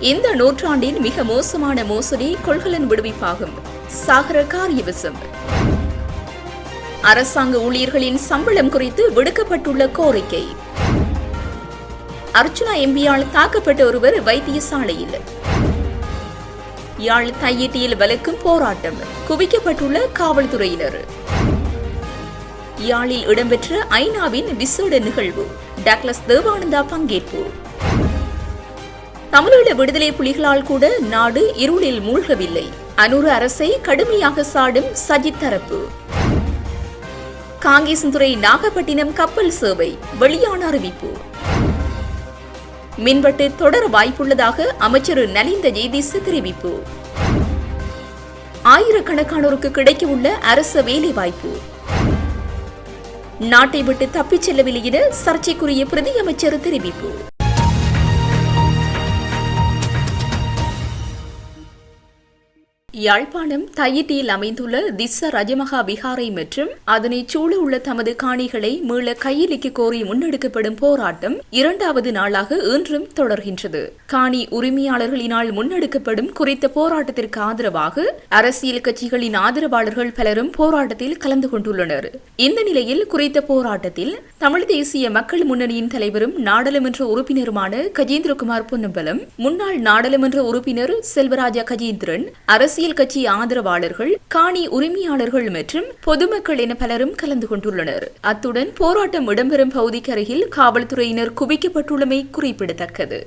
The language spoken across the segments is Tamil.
இந்த நூற்றாண்டின் மிக மோசமான மோசடி கொள்கலன் விடுவிப்பாகும். சாகர காரியவசம். அரசாங்க ஊழியர்களின் சம்பளம் குறித்து விடுக்கப்பட்டுள்ள கோரிக்கை. அர்ச்சுனா எம்பியால் தாக்கப்பட்ட ஒருவர் வைத்தியசாலையில். யாழ் தையிட்டியில் வலுக்கும் போராட்டம் குவிக்கப்பட்டுள்ள காவல்துறையினர். யாழில் இடம்பெற்ற ஐநாவின் விசேட நிகழ்வு டக்ளஸ் தேவானந்தா பங்கேற்பு. தமிழீழ விடுதலை புலிகளால் கூட நாடு இருளில் மூழ்கவில்லை. அனூறு அரசை கடுமையாக சாடும் சஜித் தரப்பு. காங்கேசன்துறை நாகப்பட்டினம் கப்பல் சேவை வெளியான அறிவிப்பு. மின்வெட்டு தொடர வாய்ப்புள்ளதாக அமைச்சர் நலிந்த ஜெயதீச தெரிவிப்பு. ஆயிரக்கணக்கானோருக்கு கிடைக்கவுள்ள அரச வேலைவாய்ப்பு. நாட்டை விட்டு தப்பிச் செல்லவில்லை என சர்ச்சைக்குரிய பிரதி அமைச்சர் தெரிவிப்பு. யாழ்ப்பாணம் தையிட்டியில் அமைந்துள்ள திஸ்ஸ ரஜமகா விகாரை மற்றும் அதனை சூழ உள்ள தமது காணிகளை மீள கையிலிக்க கோரி முன்னெடுக்கப்படும் போராட்டம் இரண்டாவது நாளாக இன்றும் தொடர்கின்றது. காணி உரிமையாளர்களினால் முன்னெடுக்கப்படும் குறித்த போராட்டத்திற்கு ஆதரவாக அரசியல் கட்சிகளின் ஆதரவாளர்கள் பலரும் போராட்டத்தில் கலந்து கொண்டுள்ளனர். இந்த நிலையில் குறித்த போராட்டத்தில் தமிழ் தேசிய மக்கள் முன்னணியின் தலைவரும் நாடாளுமன்ற உறுப்பினருமான கஜேந்திரகுமார் பொன்னம்பலம் முன்னாள் நாடாளுமன்ற உறுப்பினர் செல்வராஜா கஜேந்திரன் அரசியல் கட்சி ஆதரவாளர்கள் காணி உரிமையாளர்கள் மற்றும் பொதுமக்கள் என பலரும் கலந்து கொண்டுள்ளனர். அத்துடன் போராட்டம் இடம்பெறும் பகுதிக்கு அருகில் காவல்துறையினர் குவிக்கப்பட்டுள்ளமை குறிப்பிடத்தக்கது.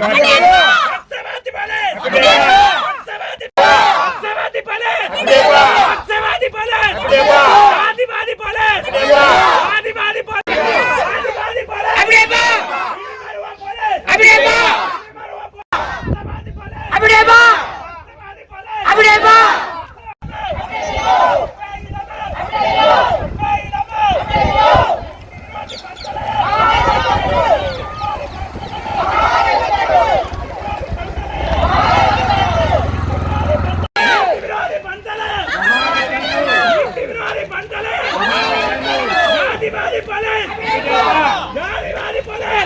போலீஸ் वादी पड़े जातिवादी पड़े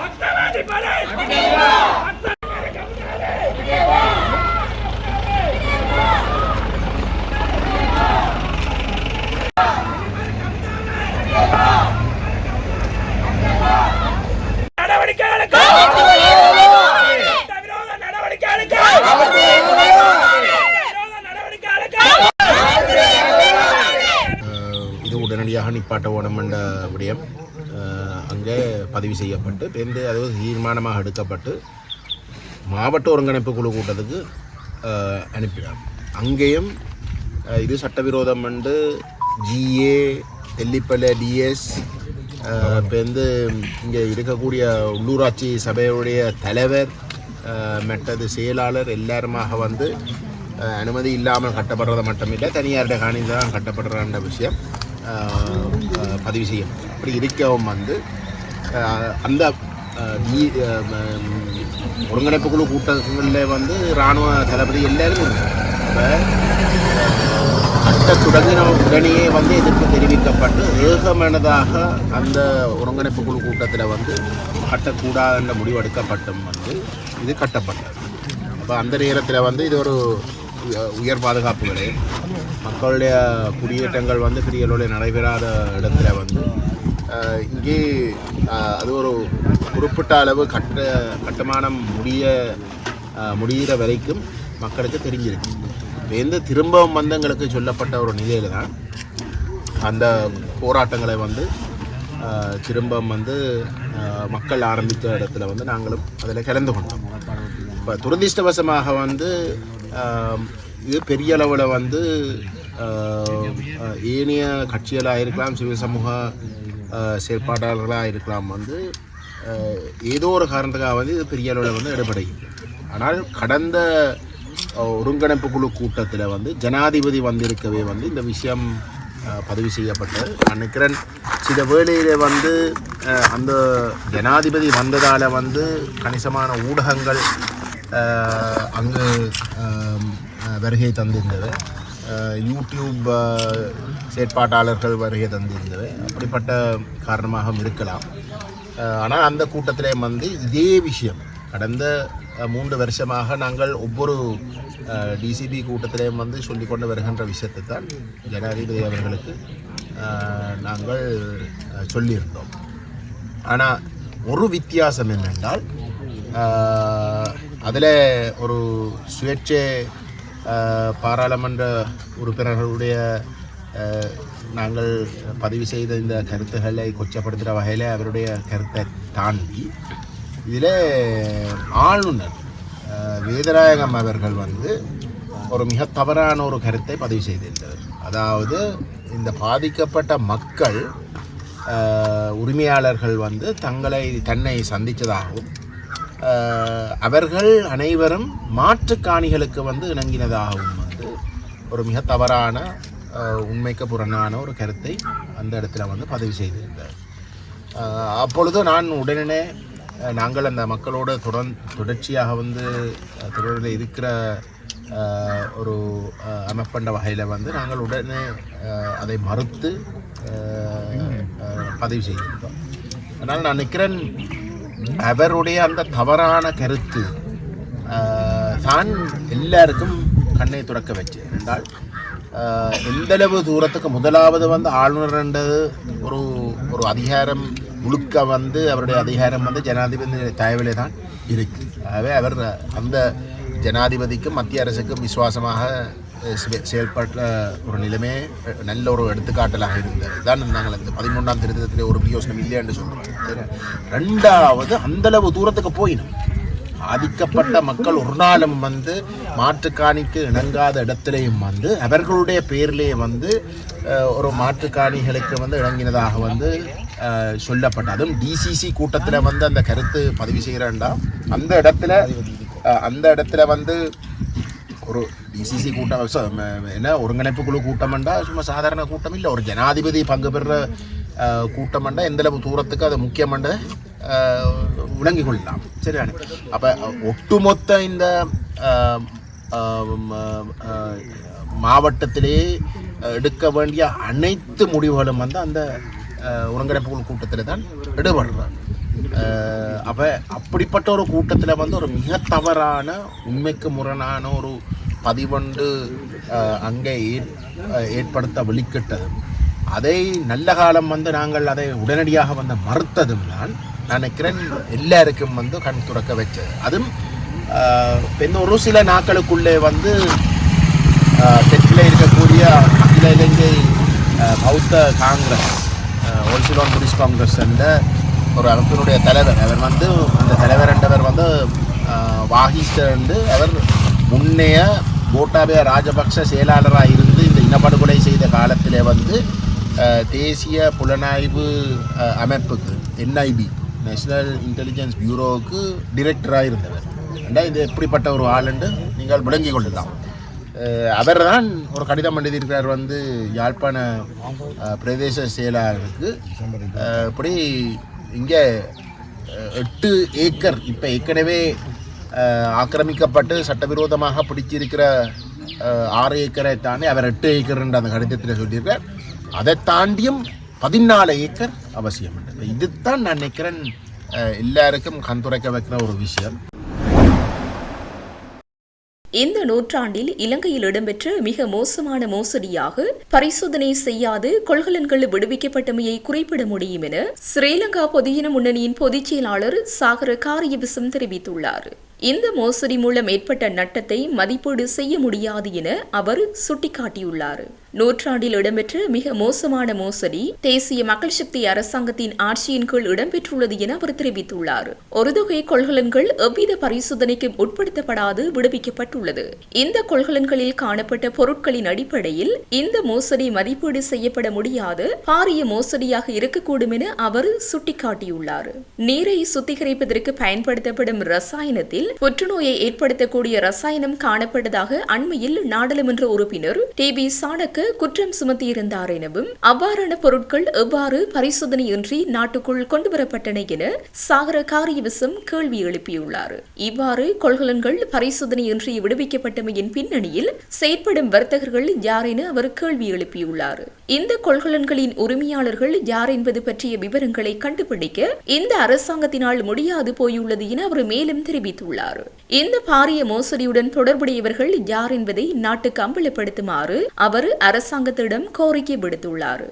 भक्तवादी पड़े எடுக்கப்பட்டு மாவட்ட ஒருங்கிணைப்பு குழு கூட்டத்துக்கு அஹ், அனுப்பினார். அங்கேயும் இது சட்டவிரோதம் வந்து ஜிஏ எல்லிப்பள்ள டிஎஸ் இப்போ வந்து இங்கே இருக்கக்கூடிய உள்ளூராட்சி சபையுடைய தலைவர் மற்றது செயலாளர் எல்லாருமாக வந்து அனுமதி இல்லாமல் கட்டப்படுறது மட்டுமில்லை தனியாருடைய காணியில் தான் கட்டப்படுறான்ற விஷயம் பதிவு செய்யும் அப்படி இருக்கவும் வந்து அந்த ஒருங்கிணைப்பு குழு கூட்டங்களில் வந்து இராணுவ தளபதி எல்லாரும் இப்போ கட்ட தொடங்கின உடனேயே வந்து எதிர்ப்பு தெரிவிக்கப்பட்டு ஏகமனதாக அந்த ஒருங்கிணைப்பு குழு கூட்டத்தில் வந்து கட்டக்கூடாது என்ற முடிவு எடுக்கப்பட்டும் வந்து இது கட்டப்பட்டது. அப்போ அந்த நேரத்தில் வந்து இது ஒரு உயர் பாதுகாப்பு நிலையம் மக்களுடைய குடியேற்றங்கள் வந்து பெரிய அளவில் நடைபெறாத இடத்துல வந்து இங்கே அது ஒரு குறிப்பிட்ட அளவு கட்ட கட்டுமானம் முடிய முடிகிற வரைக்கும் மக்களுக்கு தெரிஞ்சிருக்கு. இப்ப எந்த திரும்பவும் வந்தங்களுக்கு சொல்லப்பட்ட ஒரு நிலையில் தான் அந்த போராட்டங்களை வந்து திரும்பம் வந்து மக்கள் ஆரம்பித்த இடத்துல வந்து நாங்களும் அதில் கலந்து கொண்டோம். இப்போ துரதிர்ஷ்டவசமாக வந்து இது பெரிய அளவில் வந்து ஏனைய கட்சிகளாக இருக்கலாம் சிவில் சமூக செயற்பாட்டாளர்களாக இருக்கலாம் வந்து ஏதோ ஒரு காரணத்துக்காக வந்து இது பெரிய அளவில் வந்து ஈடுபடுகிறது ஆனால் கடந்த ஒருங்கிணைப்பு குழு கூட்டத்தில் வந்து ஜனாதிபதி வந்திருக்கவே வந்து இந்த விஷயம் பதிவு செய்யப்பட்டது. நான் நினைக்கிறேன் சில வேளையில் வந்து அந்த ஜனாதிபதி வந்ததால் வந்து கணிசமான ஊடகங்கள் அங்கு வருகை தந்திருந்தது. யூடியூப் செயற்பாட்டாளர்கள் வருகை தந்திருந்தது. அப்படிப்பட்ட காரணமாக இருக்கலாம். ஆனால் அந்த கூட்டத்திலே வந்து இதே விஷயம். கடந்த மூன்று வருஷமாக நாங்கள் ஒவ்வொரு டிசிபி கூட்டத்திலையும் வந்து சொல்லிக்கொண்டு வருகின்ற விஷயத்தை தான் ஜனாதிபதி அவர்களுக்கு நாங்கள் சொல்லியிருந்தோம். ஆனால் ஒரு வித்தியாசம் என்னென்றால் அதில் ஒரு சுயேட்சை பாராளுமன்ற உறுப்பினர்களுடைய நாங்கள் பதிவு செய்த இந்த கருத்துக்களை கொச்சப்படுத்துகிற வகையில் அவருடைய கருத்தை தாண்டி இதில் ஆளுநர் வேதராயகம் வேதநாயகம் அவர்கள் வந்து ஒரு மிக தவறான ஒரு கருத்தை பதிவு செய்திருந்தார் அதாவது இந்த பாதிக்கப்பட்ட மக்கள் உரிமையாளர்கள் வந்து தங்களை தன்னை சந்தித்ததாகவும் அவர்கள் அனைவரும் மாற்றுக் காணிகளுக்கு வந்து இணங்கினதாகவும் வந்து ஒரு மிக தவறான உண்மைக்கு புறணான ஒரு கருத்தை அந்த இடத்துல வந்து பதிவு செய்திருந்தார். அப்பொழுது நான் உடனே நாங்கள் அந்த மக்களோட தொடர் தொடர்ச்சியாக வந்து தொடர்பில் இருக்கிற ஒரு அமைப்பண்ட வகையில் வந்து நாங்கள் உடனே அதை மறுத்து பதிவு செய்திருந்தோம். அதனால் நான் நிற்கிறேன் அவருடைய அந்த தவறான கருத்து தான் எல்லாருக்கும் கண்ணை துறக்க வச்சு என்றால் எந்தளவு தூரத்துக்கு முதலாவது வந்து ஆளுநர்ன்றது ஒரு ஒரு அதிகாரம் முழுக்க வந்து அவருடைய அதிகாரம் வந்து ஜனாதிபதி தயவிலே தான் இருக்கு. ஆகவே அவர் அந்த ஜனாதிபதிக்கும் மத்திய அரசுக்கும் விசுவாசமாக அஹ், செ- செயல்பட்ட ஒரு நிலைமை நல்ல ஒரு எடுத்துக்காட்டலாக இருந்தது. தான் நாங்கள் அந்த பதிமூன்றாம் திருத்தத்தில் ஒரு பியோசனம் இல்லைன்னு சொல்கிறோம் ரெண்டாவது அந்தளவு தூரத்துக்கு போயினோம். பாதிக்கப்பட்ட மக்கள் ஒரு நாளும் வந்து மாற்றுக்காணிக்கு இணங்காத இடத்துலையும் வந்து அவர்களுடைய பேர்லேயே வந்து ஒரு மாற்றுக்காணிகளுக்கு வந்து இணங்கினதாக வந்து சொல்லப்பட்ட அதுவும் டிசிசி கூட்டத்தில் வந்து அந்த கருத்து பதிவு செய்கிறேன்டா அந்த இடத்துல அந்த இடத்துல வந்து ஒரு டிசிசி கூட்டம் என்ன ஒருங்கிணைப்பு குழு கூட்டம்ண்டா சும்மா சாதாரண கூட்டம் இல்லை ஒரு ஜனாதிபதி பங்கு பெற கூட்டம்ண்டா எந்தளவு தூரத்துக்கு அது முக்கியமண்ட விளங்கிக் கொள்ளலாம் சரியான அப்போ ஒட்டுமொத்த இந்த மாவட்டத்திலே எடுக்க வேண்டிய அனைத்து முடிவுகளும் வந்து அந்த அஹ், ஒருங்கிணைப்பு குழு கூட்டத்தில் தான் எடுபடுறாங்க அப்போ அப்படிப்பட்ட ஒரு கூட்டத்தில் வந்து ஒரு மிக தவறான உண்மைக்கு முரணான ஒரு பதிவொன்று அங்கே ஏற்படுத்த வெளிக்கிட்டதும் அதை நல்ல காலம் வந்து நாங்கள் அதை உடனடியாக வந்து மறுத்ததும் தான் நான் நினைக்கிறேன் எல்லாருக்கும் வந்து கண் துறக்க வச்சது. அதுவும் பெண் ஒரு சில நாட்களுக்குள்ளே வந்து தெற்கில் இருக்கக்கூடிய அகில இலங்கை பௌத்த காங்கிரஸ் ஒல்சிலோன் புடிஸ் காங்கிரஸ் என்ற ஒரு அமைப்பினுடைய தலைவர் அவர் வந்து அந்த தலைவர் என்றவர் வந்து வாகிஸ்டர் வாகிஸ்ட என்று அவர் முன்னைய கோட்டாபய ராஜபக்ச செயலாளராக இருந்து இந்த இனப்படுகொலை செய்த காலத்திலே வந்து தேசிய புலனாய்வு அமைப்புக்கு என்ஐபி நேஷனல் இன்டெலிஜென்ஸ் பியூரோவுக்கு டிரெக்டராக இருந்தவர். ரெண்டா இது எப்படிப்பட்ட ஒரு ஆள் என்று நீங்கள் விளங்கிக் கொள்ளலாம். அவர் தான் ஒரு கடிதம் எழுதியிருக்கிறார் வந்து யாழ்ப்பாண பிரதேச செயலாளருக்கு. இப்படி இங்கே எட்டு ஏக்கர் இப்போ ஏற்கனவே ஆக்கிரமிக்கப்பட்டு சட்டவிரோதமாக பிடிச்சிருக்கிற ஆறு ஏக்கரை தாண்டி அவர் எட்டு ஏக்கர்ன்ற அந்த கடிதத்தில் சொல்லியிருக்கார் அதை தாண்டியும் பதினாலு ஏக்கர் அவசியம் இதுதான் நான் நினைக்கிறேன் எல்லாருக்கும் கண்துரைக்க வைக்கிற ஒரு விஷயம். இந்த நூற்றாண்டில் இலங்கையில் இடம்பெற்ற மிக மோசமான மோசடியாக பரிசோதனை செய்யாது கொள்கலன்கள் விடுவிக்கப்பட்டமையை குறிப்பிட முடியும் என ஸ்ரீலங்கா பொதுஜன முன்னணியின் பொதுச் செயலாளர் சாகர காரியபிசம் தெரிவித்துள்ளார். இந்த மோசடி மூலம் ஏற்பட்ட நட்டத்தை மதிப்பீடு செய்ய முடியாது என அவர் சுட்டிக்காட்டியுள்ளார். நூற்றாண்டில் இடம்பெற்ற மிக மோசமான மோசடி தேசிய மக்கள் சக்தி அரசாங்கத்தின் ஆட்சியின் கீழ் இடம்பெற்றுள்ளது என அவர் தெரிவித்துள்ளார். ஒரு தொகை கொள்கலன்கள் எவ்வித பரிசோதனைக்கும் உட்படுத்தப்படாது விடுவிக்கப்பட்டுள்ளது. இந்த கொள்கலன்களில் காணப்பட்ட பொருட்களின் அடிப்படையில் இந்த மோசடி மதிப்பீடு செய்யப்பட முடியாது பாரிய மோசடியாக இருக்கக்கூடும் என அவர் சுட்டிக்காட்டியுள்ளார். நீரை சுத்திகரிப்பதற்கு பயன்படுத்தப்படும் ரசாயனத்தில் புற்றுநோயை ஏற்படுத்தக்கூடிய ரசாயனம் காணப்பட்டதாக அண்மையில் நாடாளுமன்ற உறுப்பினர் டி பி சாணக்கு குற்றம் சுமத்தியிருந்தார் எனவும் அவ்வாறான பொருட்கள் எவ்வாறு பரிசோதனையின்றி நாட்டுக்குள் கொண்டுவரப்பட்டன என சாகர காரியவசம் கேள்வி எழுப்பியுள்ளார். இவ்வாறு கொள்கலன்கள் பரிசோதனையின்றி விடுவிக்கப்பட்டமையின் பின்னணியில் செயற்படும் வர்த்தகர்கள் யார் என அவர் கேள்வி எழுப்பியுள்ளார். இந்த கொள்கலன்களின் உரிமையாளர்கள் யார் என்பது பற்றிய விவரங்களை கண்டுபிடிக்க இந்த அரசாங்கத்தினால் முடியாது போயுள்ளது என அவர் மேலும் தெரிவித்துள்ளார். இந்த பாரிய மோசடியுடன் தொடர்புடையவர்கள் யார் என்பதை நாட்டுக்கு அம்பலப்படுத்துமாறு அவர் அரசாங்கத்திடம் கோரிக்கை விடுத்துள்ளார்.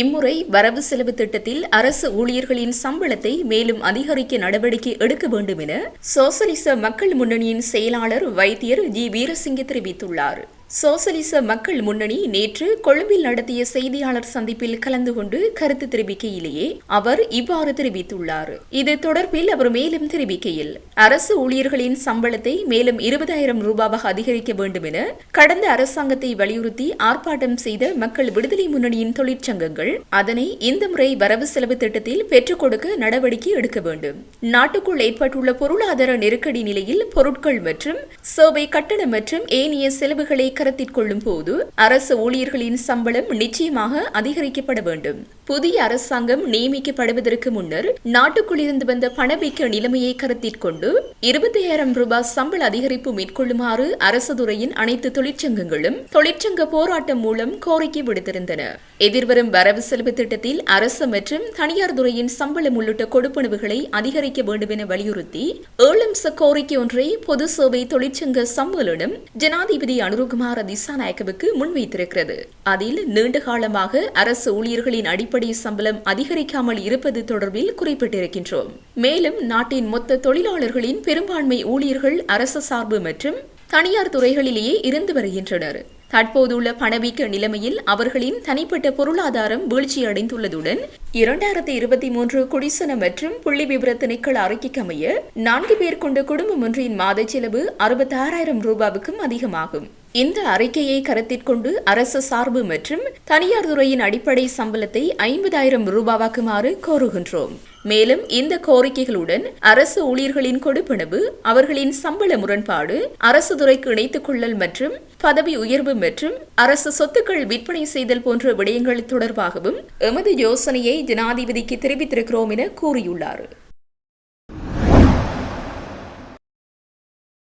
இம்முறை வரவு செலவு திட்டத்தில் அரசு ஊழியர்களின் சம்பளத்தை மேலும் அதிகரிக்க நடவடிக்கை எடுக்க வேண்டும் என சோசலிச மக்கள் முன்னணியின் செயலாளர் வைத்தியர் ஜி. வீரசிங்க தெரிவித்துள்ளார். சோசலிச மக்கள் முன்னணி நேற்று கொழும்பில் நடத்திய செய்தியாளர் சந்திப்பில் கலந்து கொண்டு கருத்து தெரிவிக்கையிலேயே அவர் இவ்வாறு தெரிவித்துள்ளார். இது தொடர்பில் அவர் மேலும் தெரிவிக்கையில் அரசு ஊழியர்களின் சம்பளத்தை மேலும் இருபதாயிரம் ரூபாவாக அதிகரிக்க வேண்டும் என கடந்த அரசாங்கத்தை வலியுறுத்தி ஆர்ப்பாட்டம் செய்த மக்கள் விடுதலை முன்னணியின் தொழிற்சங்கங்கள் அதனை இந்த முறை வரவு செலவு திட்டத்தில் பெற்றுக் கொடுக்க நடவடிக்கை எடுக்க வேண்டும். நாட்டுக்குள் ஏற்பட்டுள்ள பொருளாதார நெருக்கடி நிலையில் பொருட்கள் மற்றும் சேவை கட்டணம் மற்றும் ஏனைய செலவுகளை கருத்திற்கொள்ளும் போது அரசு ஊழியர்களின் சம்பளம் நிச்சயமாக அதிகரிக்கப்பட வேண்டும். புதிய அரசாங்கம் நியமிக்கப்படுவதற்கு முன்னர் நாட்டுக்குள் இருந்து வந்த பணவீக்க நிலைமையை கருத்தில் கொண்டு இருபத்தையாயிரம் ரூபாய் சம்பள அதிகரிப்பு மேற்கொள்ளுமாறு அரசு துறையின் அனைத்து தொழிற்சங்கங்களும் தொழிற்சங்க போராட்டம் மூலம் கோரிக்கை விடுத்திருந்தன. எதிர்வரும் வரவு செலவு திட்டத்தில் அரசு மற்றும் தனியார் துறையின் சம்பளம் உள்ளிட்ட கொடுப்பனவுகளை அதிகரிக்க வேண்டும் என வலியுறுத்தி ஏழம்ச கோரிக்கை ஒன்றை பொது சேவை தொழிற்சங்க சம்மேளனம் ஜனாதிபதி அனுருகுமார் திசாநாயக்கவுக்கு முன்வைத்திருக்கிறது. அதில் நீண்ட காலமாக அரசு ஊழியர்களின் அடிப்படை சம்பளம் அதிகரிக்காமல் இருப்பது தொடர்பில் குறிப்பிட்டிருக்கின்றோம். மேலும் நாட்டின் மொத்த தொழிலாளர்களின் பெரும்பான்மை ஊழியர்கள் அரசு சார்பு மற்றும் தனியார் துறைகளிலேயே இருந்து வருகின்றனர். தற்போதுள்ள பணவீக்க நிலைமையில் அவர்களின் தனிப்பட்ட பொருளாதாரம் வீழ்ச்சியடைந்துள்ளதுடன் இரண்டாயிரத்தி இருபத்தி மூன்று குடிசன மற்றும் புள்ளி விவர திணைக்கள அறிக்கைக்கமைய நான்கு பேர் கொண்ட குடும்பம் ஒன்றின் மாத செலவு அறுபத்தாறாயிரம் ரூபாவுக்கும் அதிகமாகும். இந்த அறிக்கையை கருத்தில் கொண்டு அரசு சார்பு மற்றும் தனியார் துறையின் அடிப்படை சம்பளத்தை ஐம்பதாயிரம் ரூபாவாக்குமாறு கோருகின்றோம். மேலும் இந்த கோரிக்கைகளுடன் அரசு ஊழியர்களின் கொடுப்பனவு அவர்களின் சம்பள முரண்பாடு அரசு துறைக்கு இணைத்துக் கொள்ளல் மற்றும் பதவி உயர்வு மற்றும் அரசு சொத்துக்கள் விற்பனை செய்தல் போன்ற விடயங்கள் தொடர்பாகவும் எமது யோசனையை ஜனாதிபதிக்கு தெரிவித்திருக்கிறோம் என கூறியுள்ளார்.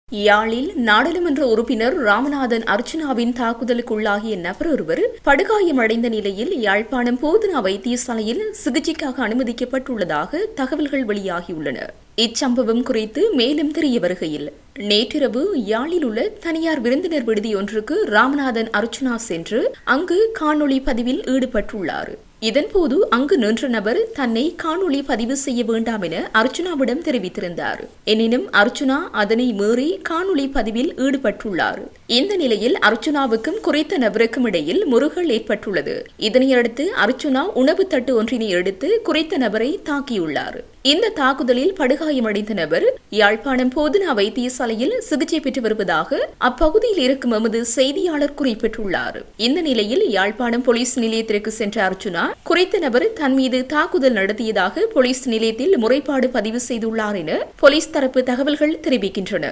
யாழில் நாடாளுமன்ற உறுப்பினர் ராமநாதன் அர்ச்சனாவின் தாக்குதலுக்குள்ளாகிய நபர் ஒருவர் படுகாயமடைந்த நிலையில் யாழ்ப்பாணம் போதனா வைத்தியசாலையில் சிகிச்சைக்காக அனுமதிக்கப்பட்டுள்ளதாக தகவல்கள் வெளியாகியுள்ளன. இச்சம்பவம் குறித்து மேலும் தெரிய வருகையில் நேற்றிரவு யாழில் உள்ள தனியார் விருந்தினர் விடுதி ஒன்றுக்கு ராமநாதன் அர்ச்சனா சென்று அங்கு காணொளி பதிவில் ஈடுபட்டுள்ளார். இதன்போது அங்கு நின்ற நபர் தன்னை காணொளி பதிவு செய்ய வேண்டாம் என அர்ச்சுனாவிடம் தெரிவித்திருந்தார். எனினும் அர்ச்சுனா அதனை மீறி காணொளி பதிவில் ஈடுபட்டுள்ளார். இந்த நிலையில் அர்ச்சுனாவுக்கும் குறித்த நபருக்கும் இடையில் முருகல் ஏற்பட்டுள்ளது. இதனையடுத்து அர்ச்சுனா உணவு தட்டு ஒன்றினை எடுத்து குறித்த நபரை தாக்கியுள்ளார். இந்த தாக்குதலில் படுகாயமடைந்த நபர் யாழ்ப்பாணம் போதனா வைத்தியசாலையில் சிகிச்சை பெற்று வருவதாக அப்பகுதியில் இருக்கும் எமது செய்தியாளர் குறிப்பிட்டுள்ளார். இந்த நிலையில் யாழ்ப்பாணம் போலீஸ் நிலையத்திற்கு சென்ற அர்ச்சுனா குறித்த நபர் தன் மீது தாக்குதல் நடத்தியதாக போலீஸ் நிலையத்தில் முறைப்பாடு பதிவு செய்துள்ளார் என போலீஸ் தரப்பு தகவல்கள் தெரிவிக்கின்றன.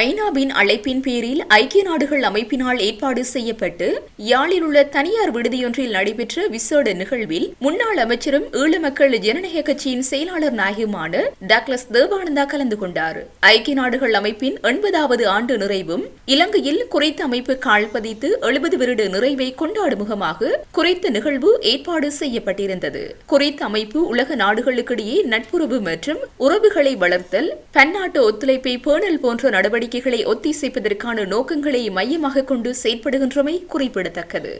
ஐநாவின் அழைப்பின் பேரில் ஐக்கிய நாடுகள் அமைப்பினால் ஏற்பாடு செய்யப்பட்டு யாழில் உள்ள தனியார் விடுதியொன்றில் நடைபெற்ற விசேட நிகழ்வில் முன்னாள் அமைச்சரும் ஈழ மக்கள் ஜனநாயக கட்சியின் செயலாளர் நாயகமான டாக்லஸ் தேவானந்தா கலந்து கொண்டார். ஐக்கிய நாடுகள் அமைப்பின் எண்பதாவது ஆண்டு நிறைவும் இலங்கையில் குறைத்த அமைப்பு கால் பதித்து எழுபது வருட நிறைவை கொண்டாடும் முகமாக குறைத்த நிகழ்வு ஏற்பாடு செய்யப்பட்டிருந்தது. குறைத்த அமைப்பு உலக நாடுகளுக்கிடையே நட்புறவு மற்றும் உறவுகளை வளர்த்தல் பன்னாட்டு ஒத்துழைப்பை பேணல் போன்ற நடவடிக்கை நடவடிக்கைகளை ஒத்திசைப்பதற்கான நோக்கங்களை மையமாக கொண்டு செயற்படுகின்றமை குறிப்பிடத்தக்கது.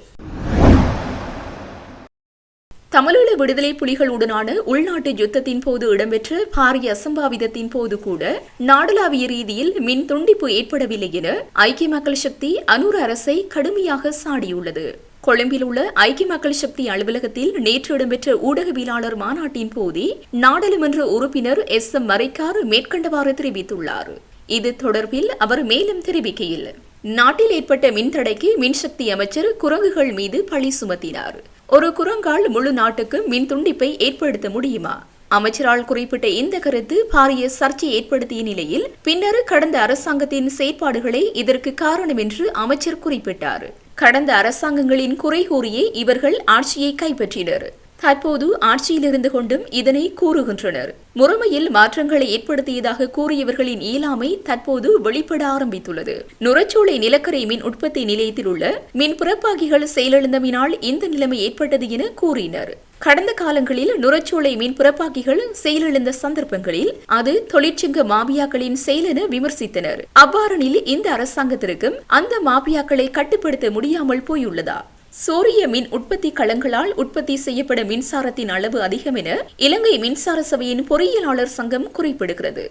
தமிழீழ விடுதலை புலிகளுடனான உள்நாட்டு யுத்தத்தின் போது இடம்பெற்ற பாரிய அசம்பாவிதத்தின் போது கூட நாடளாவிய ரீதியில் மின் துண்டிப்பு ஏற்படவில்லை என ஐக்கிய மக்கள் சக்தி அனூர் அரசை கடுமையாக சாடியுள்ளது. கொழும்பில் உள்ள ஐக்கிய மக்கள் சக்தி அலுவலகத்தில் நேற்று இடம்பெற்ற ஊடகவியலாளர் மாநாட்டின் போதே நாடாளுமன்ற உறுப்பினர் எஸ் எம் மரைக்கார் மேற்கண்டவாறு தெரிவித்துள்ளார். இது தொடர்பில் அவர் மேலும் தெரிவிக்கையில் நாட்டில் ஏற்பட்ட மின்தடைக்கு மின்சக்தி அமைச்சர் குரங்குகள் மீது பழி சுமத்தினார். ஒரு குரங்கால் முழு நாட்டுக்கு மின் துண்டிப்பை ஏற்படுத்த முடியுமா? அமைச்சரால் குறிப்பிட்ட இந்த கருத்து பாரிய சர்ச்சை ஏற்படுத்திய நிலையில் பின்னர் கடந்த அரசாங்கத்தின் செயற்பாடுகளே இதற்கு காரணம் என்று அமைச்சர் குறிப்பிட்டார். கடந்த அரசாங்கங்களின் குறை கூறியே இவர்கள் ஆட்சியை கைப்பற்றினர். தற்போது ஆட்சியில் இருந்து கொண்டும் இதனை கூறுகின்றனர். முறைமையில் மாற்றங்களை ஏற்படுத்தியதாக கூறியவர்களின் இயலாமை தற்போது வெளிப்பட ஆரம்பித்துள்ளது. நுரச்சோலை நிலக்கரை மின் உற்பத்தி நிலையத்தில் உள்ள மின் புறப்பாகிகள் செயலிழந்தமினால் இந்த நிலைமை ஏற்பட்டது என கூறினர். கடந்த காலங்களில் நுரச்சோலை மின் புறப்பாக்கிகள் செயலிழந்த சந்தர்ப்பங்களில் அது தொழிற்சங்க மாபியாக்களின் செயல் என விமர்சித்தனர். அவ்வாறனில் இந்த அரசாங்கத்திற்கும் அந்த மாபியாக்களை கட்டுப்படுத்த முடியாமல் போயுள்ளதா? சூரிய மின் உற்பத்தி களங்களால் உற்பத்தி செய்யப்பட மின்சாரத்தின் அளவு அதிகம் என இலங்கை மின்சார சபையின் பொறியியலாளர் சங்கம் குறிப்பிடுகிறது.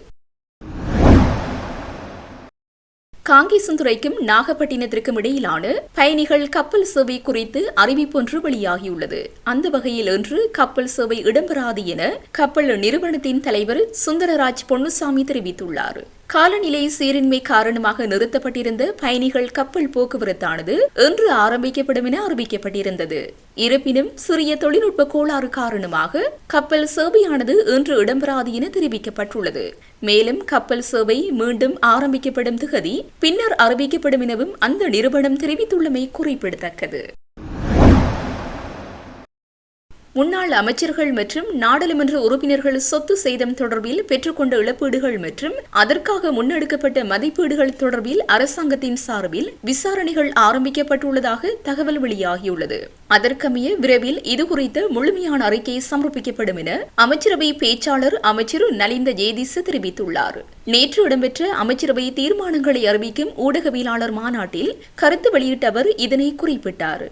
காங்கேசந்துறைக்கும் நாகப்பட்டினத்திற்கும் இடையிலான பயணிகள் கப்பல் சேவை குறித்து அறிவிப்பொன்று வெளியாகியுள்ளது. அந்த வகையில் இன்று கப்பல் சேவை இடம்பெறாது என கப்பல் நிறுவனத்தின் தலைவர் சுந்தரராஜ் பொன்னுசாமி தெரிவித்துள்ளார். காலநிலை சீரின்மை காரணமாக நிறுத்தப்பட்டிருந்த பயணிகள் கப்பல் போக்குவரத்தானது இன்று ஆரம்பிக்கப்படும் என அறிவிக்கப்பட்டிருந்தது. இருப்பினும் சிறிய தொழில்நுட்ப கோளாறு காரணமாக கப்பல் சேவையானது இன்று இடம்பெறாது என தெரிவிக்கப்பட்டுள்ளது. மேலும் கப்பல் சேவை மீண்டும் ஆரம்பிக்கப்படும் திகதி பின்னர் அறிவிக்கப்படும் எனவும் அந்த நிறுவனம் தெரிவித்துள்ளமை குறிப்பிடத்தக்கது. முன்னாள் அமைச்சர்கள் மற்றும் நாடாளுமன்ற உறுப்பினர்கள் சொத்து சேதம் தொடர்பில் பெற்றுக்கொண்ட இழப்பீடுகள் மற்றும் அதற்காக முன்னெடுக்கப்பட்ட மதிப்பீடுகள் தொடர்பில் அரசாங்கத்தின் சார்பில் விசாரணைகள் ஆரம்பிக்கப்பட்டுள்ளதாக தகவல் வெளியாகியுள்ளது. அதற்கமைய விரைவில் இதுகுறித்த முழுமையான அறிக்கை சமர்ப்பிக்கப்படும் என அமைச்சரவை பேச்சாளர் அமைச்சர் நலிந்த ஜேதிஸ் தெரிவித்துள்ளார். நேற்று இடம்பெற்ற அமைச்சரவை தீர்மானங்களை அறிவிக்கும் ஊடகவியலாளர் மாநாட்டில் கருத்து வெளியிட்ட அவர் இதனை குறிப்பிட்டார்.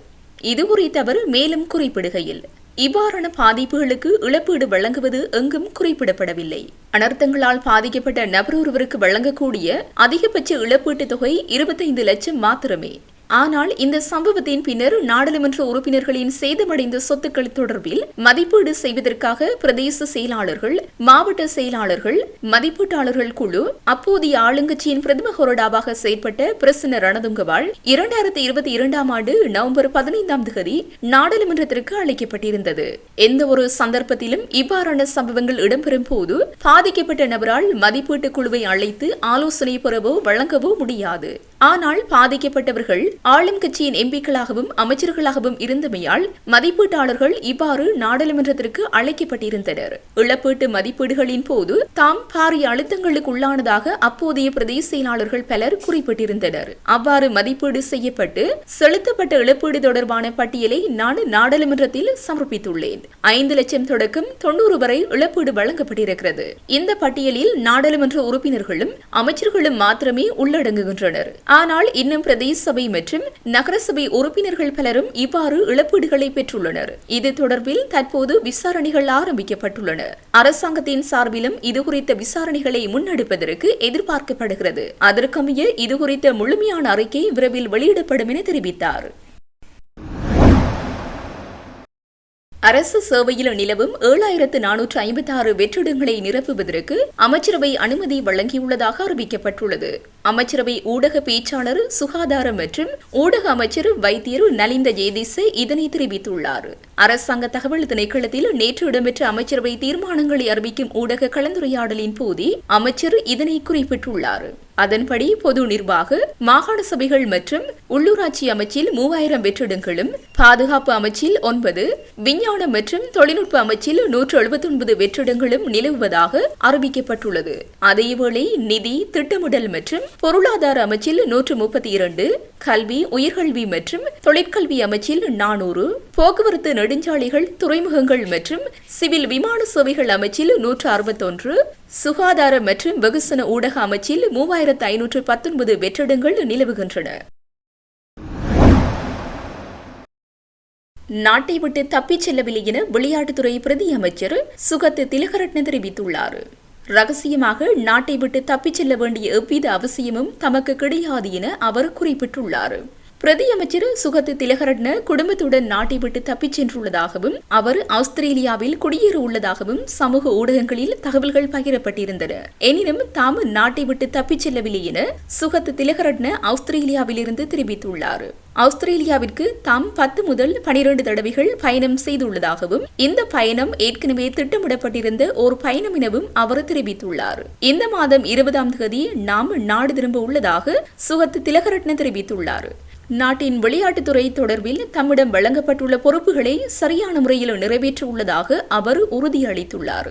இதுகுறித்த அவர் மேலும் குறிப்பிடுகையில் இவ்வாறான பாதிப்புகளுக்கு இழப்பீடு வழங்குவது எங்கும் குறிப்பிடப்படவில்லை. அனர்த்தங்களால் பாதிக்கப்பட்ட நபர் ஒருவருக்கு வழங்கக்கூடிய அதிகபட்ச இழப்பீட்டுத் தொகை இருபத்தைந்து லட்சம் மாத்திரமே. ஆனால் இந்த சம்பவத்தின் பின்னர் நாடாளுமன்ற உறுப்பினர்களின் சேதமடைந்த சொத்துக்கள் தொடர்பில் மதிப்பீடு செய்வதற்காக பிரதேச செயலாளர்கள் மாவட்ட செயலாளர்கள் மதிப்பீட்டாளர்கள் குழு அப்போதைய ஆளுங்கட்சியின் பிரதம கொறடாவாக செயற்பட்ட பிரசன்ன ரணதுங்கவால் இரண்டாயிரத்தி இருபத்தி இரண்டாம் ஆண்டு நவம்பர் பதினைந்தாம் தேதி நாடாளுமன்றத்திற்கு அழைக்கப்பட்டிருந்தது. எந்த ஒரு சந்தர்ப்பத்திலும் இவ்வாறான சம்பவங்கள் இடம்பெறும் போது பாதிக்கப்பட்ட நபரால் மதிப்பீட்டு குழுவை அழைத்து ஆலோசனை பெறவோ வழங்கவோ முடியாது. ஆனால் பாதிக்கப்பட்டவர்கள் ஆளும் கட்சியின் எம்பிக்களாகவும் அமைச்சர்களாகவும் இருந்தமையால் மதிப்பீட்டாளர்கள் இவ்வாறு நாடாளுமன்றத்திற்கு அழைக்கப்பட்டிருந்தனர். இழப்பீட்டு மதிப்பீடுகளின் போது தாம் பாரிய அழுத்தங்களுக்கு உள்ளானதாக அப்போதைய பிரதேச செயலாளர்கள் பலர் குறிப்பிட்டிருந்தனர். அவ்வாறு மதிப்பீடு செய்யப்பட்டு செலுத்தப்பட்ட இழப்பீடு தொடர்பான பட்டியலை நான் நாடாளுமன்றத்தில் சமர்ப்பித்துள்ளேன். ஐந்து லட்சம் தொடக்கம் தொன்னூறு வரை இழப்பீடு வழங்கப்பட்டிருக்கிறது. இந்த பட்டியலில் நாடாளுமன்ற உறுப்பினர்களும் அமைச்சர்களும் மாத்திரமே உள்ளடங்குகின்றனர். ஆனால் இன்னும் பிரதேச சபை மற்றும் நகரசபை உறுப்பினர்கள் பலரும் இவ்வாறு இழப்பீடுகளை பெற்றுள்ளனர். இது தொடர்பில் தற்போது விசாரணைகள் ஆரம்பிக்கப்பட்டுள்ளன. அரசாங்கத்தின் சார்பிலும் இதுகுறித்த விசாரணைகளை முன்னெடுப்பதற்கு எதிர்பார்க்கப்படுகிறது. அதற்கமைய இதுகுறித்த முழுமையான அறிக்கை விரைவில் வெளியிடப்படும் என தெரிவித்தார். அரசு சேவையில் நிலவும் ஏழாயிரத்து நானூற்று ஐம்பத்தி ஆறு வெற்றிடங்களை நிரப்புவதற்கு அமைச்சரவை அனுமதி வழங்கியுள்ளதாக அறிவிக்கப்பட்டுள்ளது. அமைச்சரவை ஊடக பேச்சாளர் சுகாதாரம் மற்றும் ஊடக அமைச்சர் வைத்தியர் நலிந்த ஜெயதிச இதனை தெரிவித்துள்ளார். அரசாங்க தகவல் திணைக்களத்தில் நேற்று இடம்பெற்ற அமைச்சரவை தீர்மானங்களை அறிவிக்கும் ஊடக கலந்துரையாடலின் போதே அமைச்சர் இதனை குறிப்பிட்டுள்ளார். அதன்படி பொது நிர்வாக மாகாண சபைகள் மற்றும் உள்ளூராட்சி அமைச்சில் மூவாயிரம் வெற்றிடங்களும் பாதுகாப்பு அமைச்சில் ஒன்பது விஞ்ஞானம் மற்றும் தொழில்நுட்ப அமைச்சில் நூற்று எழுபத்தி ஒன்பது வெற்றிடங்களும் நிலவுவதாக அறிவிக்கப்பட்டுள்ளது. அதேவேளை நிதி திட்டமிடல் மற்றும் பொருளாதார அமைச்சில் நூற்று முப்பத்தி இரண்டு கல்வி உயர்கல்வி மற்றும் தொழிற்கல்வி அமைச்சில் நானூறு போக்குவரத்து நெடுஞ்சாலைகள் துறைமுகங்கள் மற்றும் சிவில் விமான சேவைகள் அமைச்சில் நூற்று அறுபத்தொன்று சுகாதார மற்றும் வெகுசன ஊடக அமைச்சில் மூவாயிரத்து ஐநூற்று பத்தொன்பது வெற்றிடங்கள் நிலவுகின்றன. நாட்டை விட்டு தப்பிச் செல்லவில்லை என விளையாட்டுத்துறை பிரதி அமைச்சர் சுகத் திலகரட்ன தெரிவித்துள்ளார். ரகசியமாக நாட்டை விட்டு தப்பிச் செல்ல வேண்டிய எவ்வித அவசியமும் தமக்கு கிடையாது என அவர் குறிப்பிட்டுள்ளார். பிரதியமைச்சர் சுகத்து சுகத் திலகரட்ன குடும்பத்துடன் நாட்டை விட்டு தப்பிச் சென்றுள்ளதாகவும் அவர் ஆஸ்திரேலியாவில் குடியேற உள்ளதாகவும் சமூக ஊடகங்களில் தகவல்கள் பகிரப்பட்டிருந்தன. எனினும் தாம் நாட்டை விட்டு தப்பிச் செல்லவில்லை என சுகத் திலகரட்ன ஆஸ்திரேலியாவிலிருந்து தெரிவித்துள்ளார். ஆஸ்திரேலியாவிற்கு தாம் பத்து முதல் பனிரெண்டு தடவைகள் பயணம் செய்துள்ளதாகவும் இந்த பயணம் ஏற்கனவே திட்டமிடப்பட்டிருந்த ஒரு பயணம் எனவும் அவர் தெரிவித்துள்ளார். இந்த மாதம் இருபதாம் தேதி நாம் நாடு திரும்ப உள்ளதாக சுகத் திலகரட்ன தெரிவித்துள்ளார். நாட்டின் விளையாட்டுத்துறை தொடர்பில் தம்மிடம் வழங்கப்பட்டுள்ள பொறுப்புகளை சரியான முறையில் நிறைவேற்றியுள்ளதாக அவர் உறுதியளித்துள்ளார்.